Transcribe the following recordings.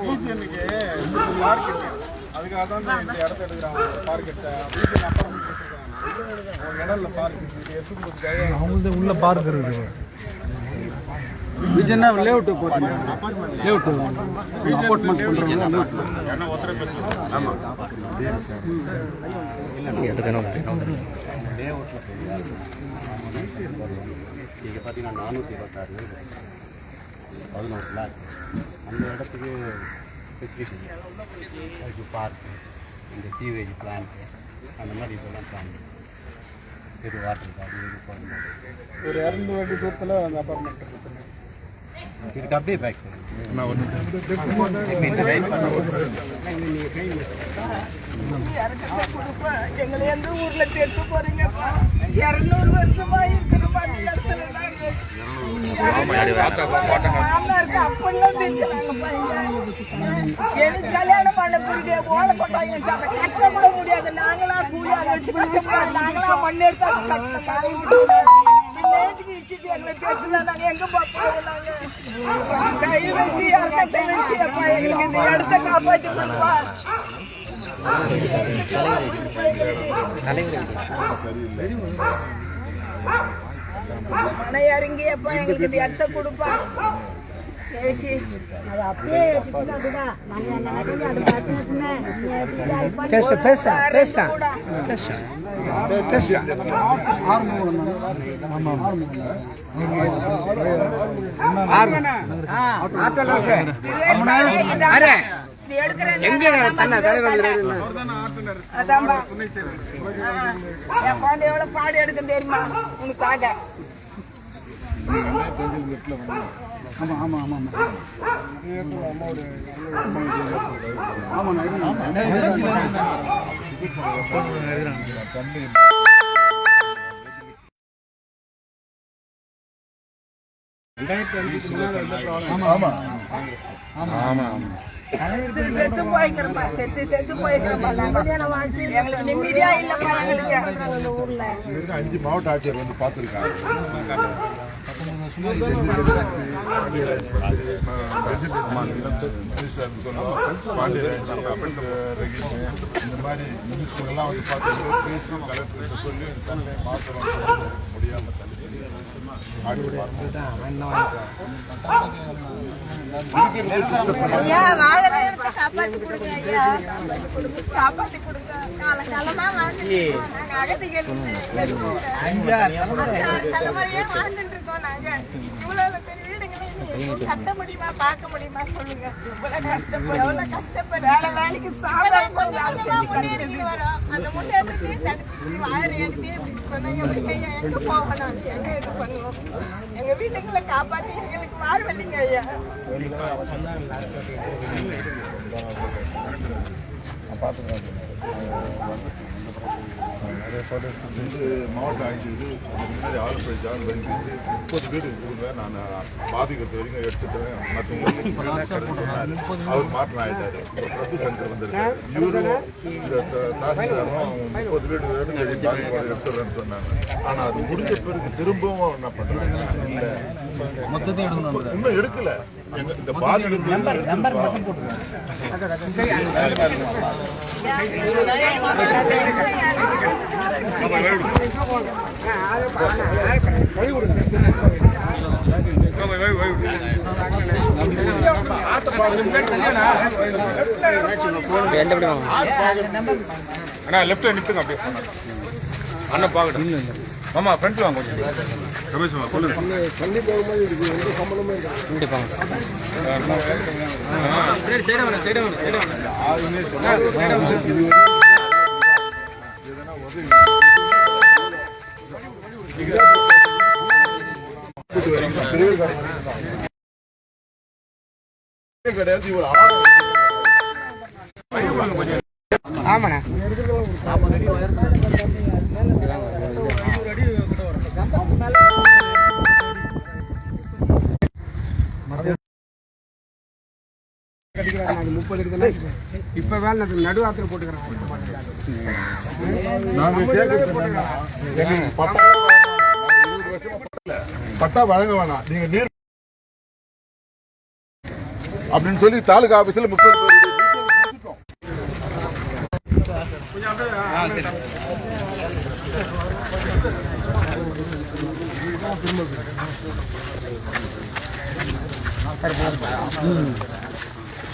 பிஜிஎன்னுக்கு அதுக்காக தான் இந்த- இடத்த எடுக்கிறாங்க பார்க் எடுத்த அப்புறம் இடம் இல்லை பார்க் எடுத்து உள்ள பார்க் இருக்குது போட்டு லேஅவுட் அப்பார்ட்மெண்ட் பண்றாங்க? இங்கே பார்த்தீங்கன்னா நானூற்றி இருபத்தாறு பதினோரு பிளாட் அந்த இடத்துக்கு ஃபெசிலிட்டி அதுக்கு பார்க்கு இந்த சீவேஜ் பிளான்ட்டு அந்த மாதிரி இதெல்லாம் பிளான் இது வாட்டர் இது போடும்போது ஒரு இரநூறு அடி தூரத்தில் அந்த அப்பார்ட்மெண்ட் இருக்குது இதுக்கு அப்படியே பேக். எங்களை எந்த ஊர்ல கெட்டு போறீங்கப்பா இருநூறு வருஷமா இருக்கிறப்பா அந்த இடத்துல கல்யாணம் பண்ண ஓலை போட்டாங்க கட்ட கூட முடியாது. நாங்களா கூலி அதை வச்சு கட்ட நாங்களா மண் எடுத்து அதை நாங்க எங்க போறோம் கை வச்சு வச்சு அப்பா எங்களுக்கு இந்த இடத்த காப்பாற்றி மனை எங்களுக்கு இந்த இடத்த கொடுப்பா. பேசி அது அப்படியே பேச பேச பேச எங்க அதான்பா ஆ, என் குழந்தை எவ்வளவு பாடு எடுக்கும் தெரியுமா உனக்காக ஆமா ஆமா ஆமா செத்து செத்து போய்க்கிறப்பா செத்து செத்து போய்க்கிறப்பா நாங்க எங்களுக்கு நிம்மதியா இல்லப்பா எங்களுக்கு அந்த ஊர்ல அஞ்சு மாவட்ட ஆட்சியர் வந்து பார்த்துருக்காங்க. இந்த மாதிரி மினிஸ்டர்லாம் வந்து பார்த்து பேசி சொல்லி தன்னை மாத்திரம் தள்ளி காப்பாத்தி கொடுங்க. ஐயா இருக்கோம் பெரிய கட்ட முடியுமா பார்க்க முடியுமா சொல்லுங்க இவ்வளவு கஷ்டப்பட்டு எவ்வளவு கஷ்டப்பட்டு வேலை வேலைக்கு சாப்பிட முன்னேறிட்டு வரோம் அந்த முன்னேற்றத்தையே தடுத்து வாழ எடுத்தே இப்படி சொன்னாங்க ஐயா எங்க போகணும் எங்க இது பண்ணுவோம் எங்க வீட்டுங்களை காப்பாத்தி எங்களுக்கு வாழ்வல்லிங்க ஐயா வந்து மாவட்ட ஆட்சியர் இந்த மாதிரி ஆலப்புழை ஜான் வந்து முப்பது வீடு கொடுங்க நான் பாதிக்கிறது வரைக்கும் எடுத்துட்டேன் மற்றவங்க அவர் மாற்றம் ஆயிட்டாரு பிரபு சங்கர் வந்திருக்காரு இவரும் இந்த தாசில்தாரும் முப்பது வீடு வேணும் பாதிப்பாடு எடுத்துடுறேன்னு சொன்னாங்க ஆனால் அது முடிஞ்ச பிறகு திரும்பவும் என்ன பண்ணுறாங்க இல்லை மொத்தத்தையும் இன்னும் எடுக்கல எங்க இந்த பாதிக்கிறது அண்ணா லெஃப்ட் நிறுத்துங்க அப்படியே. அண்ணன் பார்க்கட்டும் ஆமா ஃப்ரண்ட் வாங்க கொஞ்சம். ரமேஷ் வாங்க சொல்லுங்க ஆத்திர போட்டுக்கிறாங்க நாங்க கேட்கறது என்னன்னா, எங்களுக்கு இல்ல. பட்டா வழங்க வேணாம். நீங்க நீர் அப்படின்னு சொல்லி தாலுகா ஆபீஸ்ல முப்பது பேர்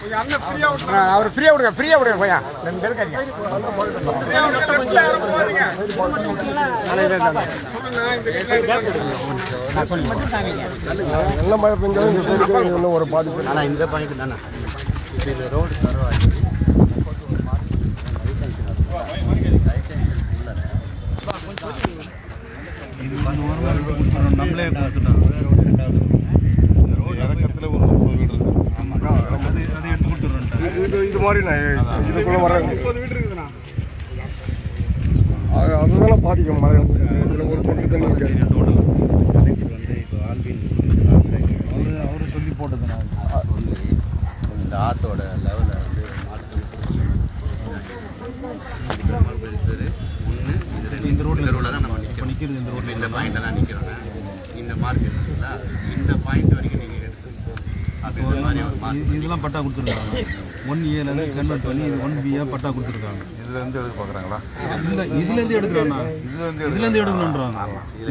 அவர் ஃப்ரீயாக விடுங்க ஃப்ரீயாக விடுங்க போயா. ரெண்டு பேர் இருக்காங்க நல்ல மழை பெஞ்சாலும் இன்னும் ஒரு பாதிப்பு ஆனால் இந்த பாயிண்ட் தானே இப்போ இந்த ரோடு தரவாச்சு நம்மளே கொடுத்துட்டோம் இறக்கத்துல ஒரு முப்பது வீடு இருக்கு அது அதை எடுத்து இது மாதிரி நான் இதுக்குள்ள வர முப்பது வீடு இருக்குண்ணா அதுதான் பாதிக்கும் மழை. இதில் ஒரு பொண்ணு தண்ணி வந்து இப்போ ஆல்பின் அவரு அவரு சொல்லி போட்டது நான் வந்து இந்த ஆத்தோட லெவலை வந்து ரெண்டு. இந்த ரோட்டில் ரோடில் தான் நம்ம நிற்கிறோம் நிற்கிறது இந்த இப்போ இந்த பாயிண்ட்டை தான் நிற்கிறோங்க இந்த மார்க் இருக்குங்களா இந்த பாயிண்ட் வரைக்கும் நீங்கள் எடுத்து மாதிரி ஒரு மார்க் இது- இதெல்லாம் பட்டா கொடுத்துருக்காங்க. ஒன் ஏலேருந்து கன்வெர்ட் பண்ணி இது ஒன் பியா பட்டா கொடுத்துருக்காங்க. இதுல இருந்து எடுக்க பாக்குறாங்களா இல்லை இதுலேருந்து எடுக்கிறாண்ணா இதுலேருந்து எடுக்கணுன்றாங்க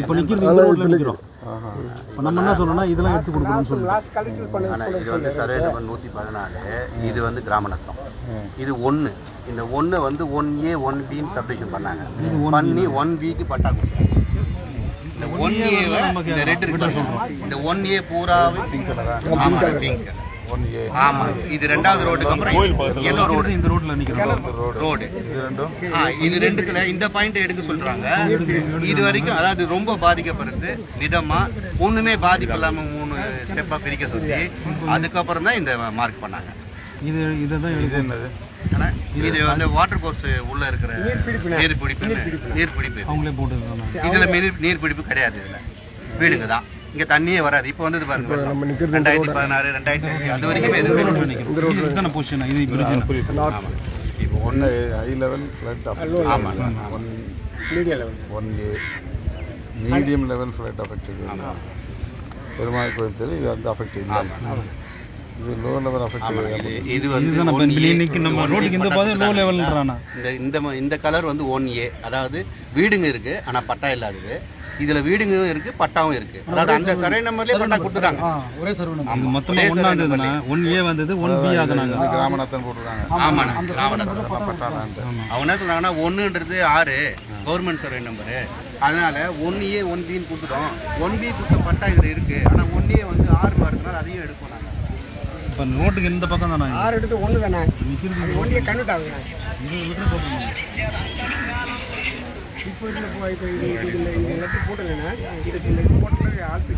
இப்போ நிற்கிறது இந்த ரோட்டில் நிற்கிறோம் இப்போ நம்ம என்ன சொல்லணும்னா இதெல்லாம் எடுத்து கொடுக்கணும்னு சொல்லி இது வந்து சர்வே நம்பர் நூற்றி பதினாலு இது வந்து கிராம இது ஒன்று இந்த ஒன்று வந்து ஒன் ஏ ஒன் பின்னு சப்டிஷன் பண்ணாங்க. பண்ணி ஒன் பிக்கு பட்டா கொடுத்தாங்க. இந்த ஒன் ஏ இந்த ரெட் இருக்கு இந்த ஒன் ஏ பூராவே பிங்க் ஏ ஆமாம் இது ரெண்டாவது ரோட்டுக்கு அப்புறம் எல்லோ ரோடு. இந்த ரோட்டில் நிற்கிறோம் ரோடு. இது ரெண்டும்? ஆ இது ரெண்டுத்துல இந்த பாயிண்ட் எடுக்க சொல்றாங்க. இது வரைக்கும் அதாவது ரொம்ப பாதிக்கப்படுறது நிதமா ஒண்ணுமே பாதிப்பு இல்லாம மூணு ஸ்டெப்பா பிரிக்க சொல்லி அதுக்கப்புறம் தான் இந்த மார்க் பண்ணாங்க. இது இதை தான் இது எடுக்கணும் என்னது? இது வந்து வாட்டர் கோர்ஸ் உள்ள இருக்கிற நீர்பிடிப்பு நீர்பிடிப்பு அவங்களே போட்டுருக்காங்க இதுல நீர் நீர்பிடிப்பு கிடையாது இதுல. வீடுங்க தான். இங்க தண்ணியே வராது. இப்போ வந்து பாருங்க. ரெண்டாயிரத்தி பதினாறு ரெண்டாயிரத்தி அஞ்சு அது வரைக்குமே எதுவுமே இல்லை. இதுதானே பொசிஷன் இது பிரிட்ஜ் ஆமா. இப்போ ஒன்று ஹை லெவல் ஃப்ளட் ஆமா. One media level one A medium level flood affect Perumal கோயில் தெரு இது வந்து அஃபெக்ட் இல்லை இது லோ லெவல் அஃபெக்ட் இது இது வந்து இன்னைக்கு நம்ம ரோட்டுக்கு இந்த பட்டா பாதை லோ லெவல்ன்றானா இந்த இந்த கலர் வந்து ஒன் ஏ அதாவது வீடுங்க இருக்கு ஆனா பட்டா இல்லாதது. இதுல வீடுங்க இருக்கு பட்டாவும் இருக்கு. அதாவது அந்த சரை நம்பர்லயே பட்டா கொடுத்துட்டாங்க. ஒரே சர்வ் ஆமா. மொத்தமா survey இருந்ததுன்னா ஒன் ஏ வந்தது ஒன் பி ஆகுனாங்க கிராமநாதன் போட்டிருக்காங்க. ஆமாண்ணா ராவணன் பட்டாளான்ட்டு அவன் என்ன சொல்றாங்கன்னா ஒன்றுன்றது ஆறு கவர்மெண்ட் சர்வே நம்பரு. அதனால ஒன் ஏ ஒன் பின்னு கொடுத்துட்டோம். ஒன் பி கொடுத்த பட்டா இதுல இருக்கு. ஆனா ஒன் ஏ வந்து ஆறு இருக்கிறனால அதையும் நாங்க இப்போ ரோட்டுக்கு இந்த பக்கம் தானே? ஆறு எடுத்து ஒன்று தானே? ஒன்றிய கன்வெர்ட் ஆகுங்க இது விட்டு போட்டுருந்தாங்க இப்போ இதில் போய் இப்போ இது இது இந்த இந்த இடத்துக்கு போட்டுங்கன்னா இதுக்கு இந்த போட்டு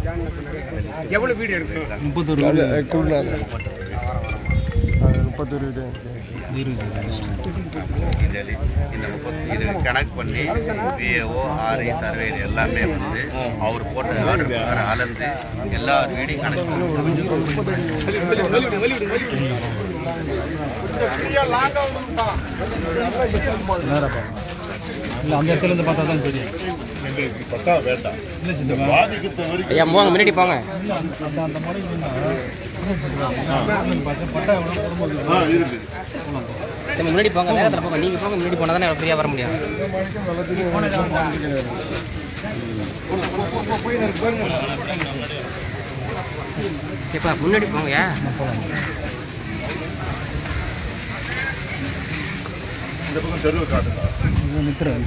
ஜாயின் சொன்னாங்க. எவ்வளோ வீடு எடுக்கு முப்பத்தொரு வீடு. முப்பத்தொரு வீடு இந்த முப்பத்தி இது கணக்கு பண்ணி விஏஓ ஆர்ஐ சர்வே இது எல்லாமே வந்து அவர் போட்ட ஆர்டர் பிரகாரம் அளந்து எல்லா வீடையும் கணக்கு பண்ணி இல்லை அந்த இடத்துல இருந்து பார்த்தா தான் தெரியும் எங்களுக்கு பட்டா வேண்டாம் இல்லை சின்ன பாதிக்கத்த வரைக்கும் ஐயா போங்க முன்னாடி போங்க. அந்த அந்த மாதிரி முன்னாடி போங்க. வேகத்தில் போங்க. நீங்கள் போங்க. முன்னாடி போனால் தானே ஃப்ரீயாக வர முடியும். எப்பா முன்னாடி போங்கய்யா இந்த பக்கம் தெருவு காட்டுங்க. நிற்கிறேன்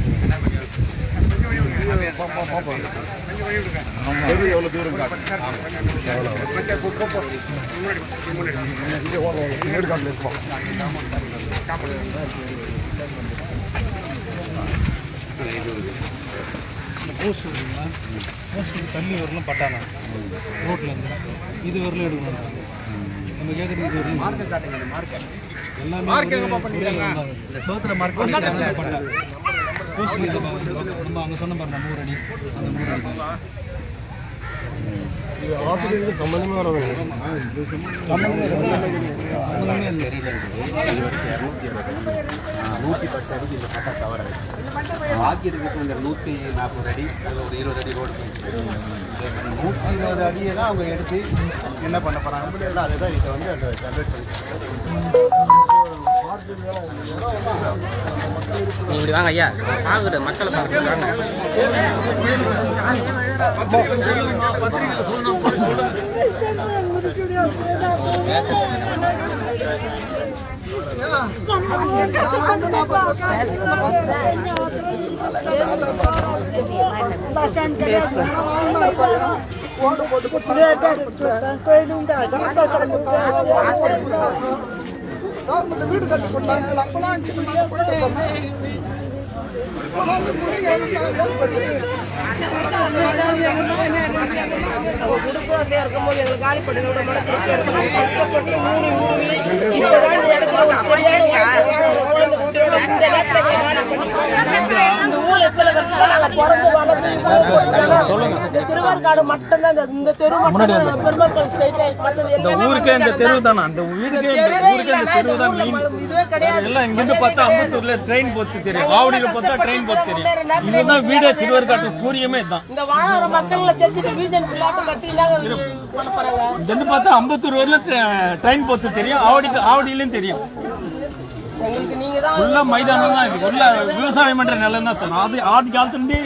தெரு எவ்வளவு தூரம் இருக்குங்களா போஸ்ட் தண்ணி வரலாம் பட்டானா ரோட்டில் இருந்து இது வரலும் எடுக்கணும் நம்ம கேட்குறது இது வரலும் எல்லாமே சோத்துல மார்க் பட்டா போஸ்ட் நம்ம அங்கே சொன்ன பாருங்க நூறு அடி அந்த நூறு அடி தான். நூற்றி பத்து அடிக்கு இந்த பட்டா தவற பாக்கி இருக்கிறது இந்த நூற்றி நாற்பது அடி அது ஒரு இருபது அடி ரோடு நூற்றி இருபது அடியை தான் அவங்க எடுத்து என்ன பண்ண போகிறாங்க அதுதான் இதை வந்து அந்த ஜென்ரேட் பண்ணி நீ இப்படி வாங்க ஐயா. பாக்குற மக்களை பார்க்கட்டு வாங்க. வீடு கட்டி போட்டாங்க அப்பெல்லாம் அஞ்சு மணிக்கு போட்டு இருக்கும்போது எங்களுக்கு காலி பண்ணி கஷ்டப்பட்டு மூணு மூணு இந்த இந்த ஊர்ல வருஷமா நாங்க பிறந்து வளர்ந்து திருவார்காடு மட்டும்தான் இந்த- தெரு மட்டும் பெருமக்கள் ஸ்ட்ரைட் மற்றது எல்லாமே ஊருக்கே இந்த தானே அந்த வீடுக்கே இந்த ஊருக்கே இந்த தெருவு தான் மெயின் இதுவே கிடையாது எல்லாம் இங்கிருந்து பார்த்தா அம்பத்தூர்ல ட்ரெயின் போத்து தெரியும் ஆவடியில பார்த்தா ட்ரெயின் போத்து தெரியும் இதுதான் வீடே திருவருக்காட்டு பூரியமே தான் இந்த வாழற மக்கள்ல வீசன் கட்டி பார்த்தா அம்பத்தூர் வரையிலும் ட்ரெயின் போத்து தெரியும் ஆவடி ஆவடியிலும் தெரியும் உள்ள மைதானம் தான் இது உள்ள விவசாயம் பண்ற நிலம் தான் சொன்னோம். அது ஆதி காலத்துல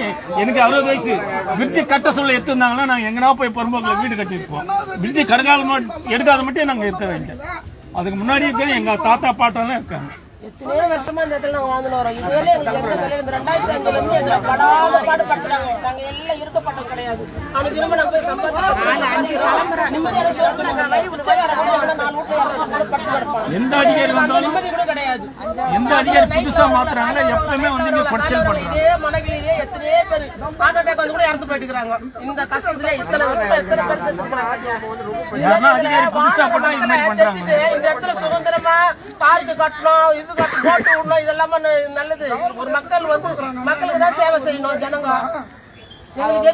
எனக்கு அறுபது வயசு. பிரிட்ஜு கட்ட சொல்ல எடுத்திருந்தாங்கன்னா நாங்க எங்கனா போய் பொறும்போக்கில் வீடு கட்டியிருப்போம் பிரிட்ஜு கடுகாலம் எடுக்காத மட்டும் நாங்க இருக்க வேண்டிய அதுக்கு முன்னாடி எங்க தாத்தா பாட்டெல்லாம் இருக்காங்க. எத்தனையோ வருஷமா இந்த இடத்துல நாங்க வாழ்ந்துட்டு வரோம்? இதுவரை எங்களுக்கு எந்த இந்த ரெண்டாயிரத்தி அஞ்சுல இருந்து எங்களை படாத பாடு படுத்துறாங்க நாங்க எல்லாம் கிடையாது. ஆனா திரும்ப நாங்க போய் சம்பாதிச்சு நிம்மதியான சோறு நாங்க வழி நாலு வீட்டுல கிடப்பாங்க எந்த அதிகாரி வந்தாலும் நிம்மதி கூட கிடையாது. எந்த அதிகாரி புதுசா மாத்துறாங்களோ எப்பவுமே வந்து இங்க குடைச்சல் பண்றாங்க இதே மனகிலே எத்தனையோ பேர் ஹார்ட் அட்டாக் வந்து கூட இறந்து போயிட்டு இருக்காங்க இந்த கஷ்டத்துல இத்தனை வருஷமா எத்தனை பேர் செத்துருக்காங்க யாருன்னா அதிகாரி புதுசா போட்டா இந்த மாதிரி பண்றாங்க தெரிஞ்சுட்டு இந்த இடத்துல சுதந்திரமா பார்க்கு கட்டணும் இது போட்டு விடணும். இதெல்லாம் ந- நல்லது. ஒரு மக்கள் வந்து மக்களுக்கு தான் சேவை செய்யணும் ஜனங்க எங்களுக்கு எதுவுமே நாங்க கேட்கல அவங்க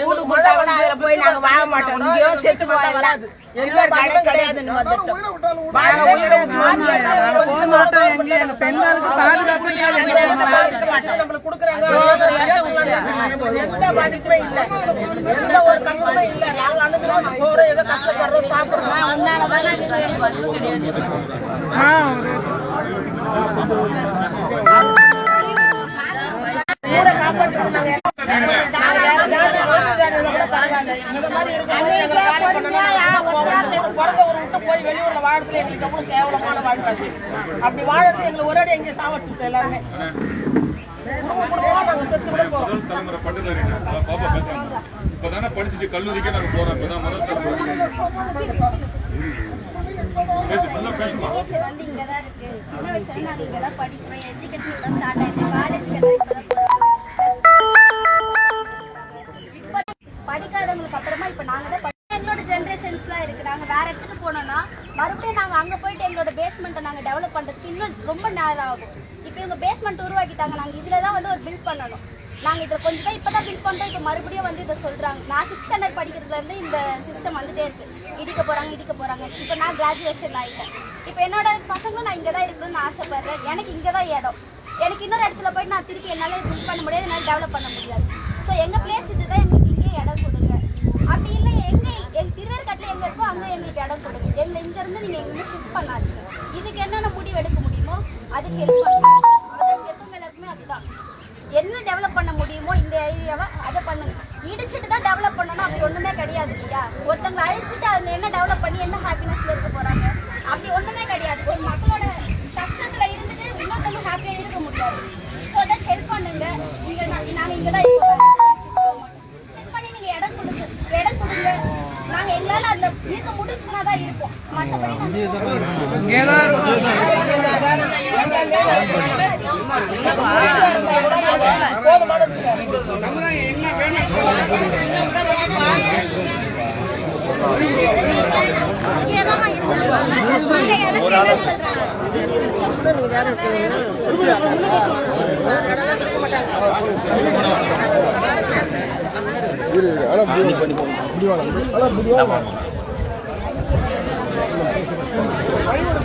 எங்களுக்கு மழை வந்து போய் நாங்க வாங்க மாட்டோம். இங்கேயோ செத்து போய் வராது. எந்த கடை கிடையாதுன்னு வந்துட்டோம். பெண்களுக்கு பாதுகாப்பு நம்மளுக்கு கொடுக்குறாங்க. எந்த பாதிப்புமே இல்ல. எந்த ஒரு கஷ்டமே இல்ல. நாங்க அனுப்புறோம். போறோம். ஏதோ கஷ்டப்படுறோம். சாப்பிடுறோம். ஊரை பிறந்த ஊரை விட்டு போய் வெளியூர்ல வாழறதுல எங்களுக்கு கேவலமான வாழ்க்கை. அப்படி வாழறது எங்களை ஒரு அடி எங்க சாவட்டு எல்லாருமே. இப்பதானே படிச்சுட்டு கல்லூரிக்கே நாங்க போறோம். இப்பதான் முதல் வந்து இங்கே தான் இருக்கு. சின்ன வயசுல எஜுகேஷன் ஸ்டார்ட் ஆயிடுச்சு காலேஜ்க்கு தான் இப்போ தான் படிக்காதவங்களுக்கு அப்புறமா இப்போ நாங்கள் தான் படி- எங்களோட ஜென்ரேஷன்ஸ்லாம் இருக்கு நாங்கள் வேற இடத்துக்கு போனோம்னா மறுபடியும் நாங்கள் அங்கே போயிட்டு எங்களோட பேஸ்மெண்ட்டை நாங்கள் டெவலப் பண்ணுறதுக்கு இன்னும் ரொம்ப நேரம் ஆகும் இப்போ இவங்க பேஸ்மெண்ட் உருவாக்கிட்டாங்க. நாங்கள் இதில் தான் வந்து ஒரு பில்ட் பண்ணணும். நாங்கள் இதில் கொஞ்சம் தான் இப்போ தான் பில்ட் பண்ணுறோம் இப்போ மறுபடியும் வந்து இதை சொல்கிறாங்க நான் சிக்ஸ் ஸ்டாண்டர்ட் படிக்கிறதுலேருந்து இந்த சிஸ்டம் வந்துட்டே இருக்குது இடிக்க போகிறாங்க இடிக்க போகிறாங்க இப்போ நான் கிராஜுவேஷன் ஆகிட்டேன் இப்போ என்னோட பசங்களும் நான் இங்கே தான் இருக்கணும்னு ஆசைப்படுறேன். எனக்கு இங்கே தான் இடம். எனக்கு இன்னொரு இடத்துல போயிட்டு நான் திருப்பி என்னால் பில்ட் பண்ண முடியாது. என்னால் டெவலப் பண்ண முடியாது. ஸோ எங்கள் பிளேஸ் இதுதான். எங்களுக்கு இங்கே இடம் கொடுங்க. அப்படி இல்லை எங்கே எங்கள் திருவேற்காட்டில் எங்கே இருக்கோ அங்கே எங்களுக்கு இடம் கொடுங்க. எங்களை இங்கேருந்து நீங்கள் எங்கேயுமே ஷிஃப்ட் பண்ணாதீங்க. இதுக்கு என்னென்ன முடிவு எடுக்க அதுக்கு ஹெல்ப் பண்ணுங்க எதுவும் எப்பவுமே எல்லாருக்குமே அதுதான். என்ன டெவலப் பண்ண முடியுமோ இந்த ஏரியாவை அதை பண்ணுங்க. இடிச்சிட்டு தான் டெவலப் பண்ணணும் அப்படி ஒண்ணுமே கிடையாது இல்லையா? ஒருத்தவங்க அழிச்சிட்டு அதில் என்ன டெவலப் பண்ணி என்ன ஹாப்பினஸ்ல இருக்க போறாங்க? அப்படி ஒண்ணுமே கிடையாது. ஒரு மக்களோட கஷ்டத்துல இருந்துட்டு இன்னொருத்தவங்க ஹாப்பியா இருக்க முடியாது. ஸோ அதை ஹெல்ப் பண்ணுங்க. இங்க நான் நாங்க தான் இருக்கோம் இருக்க முடிச்சுனா தான் இருப்போம் மத்தபடி நாங்க போதுமானது சார்.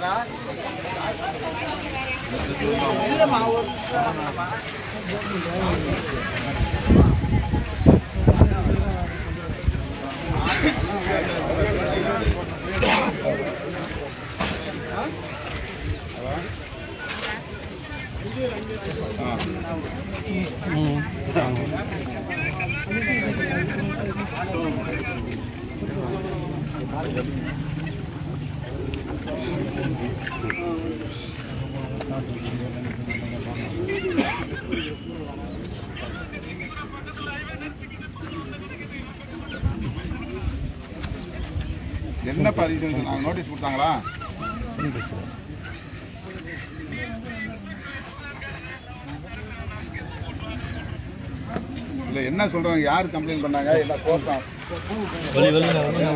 எனக்கு என்ன சொல்றாங்க என்ன பதிவு சொன்னாங்க? நோட்டீஸ் கொடுத்தாங்களா? இல்லை என்ன சொல்றாங்க? யார் கம்ப்ளைண்ட் பண்ணாங்க? என்ன கோர்ட்டம்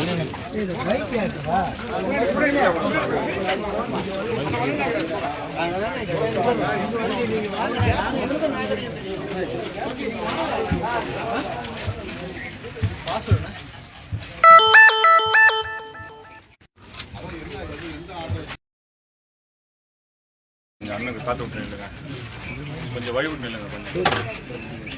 எங்க அண்ணனுக்கு காத்து விட்டு நில்லுங்க கொஞ்சம் வழி விட்டு நில்லுங்க கொஞ்சம்.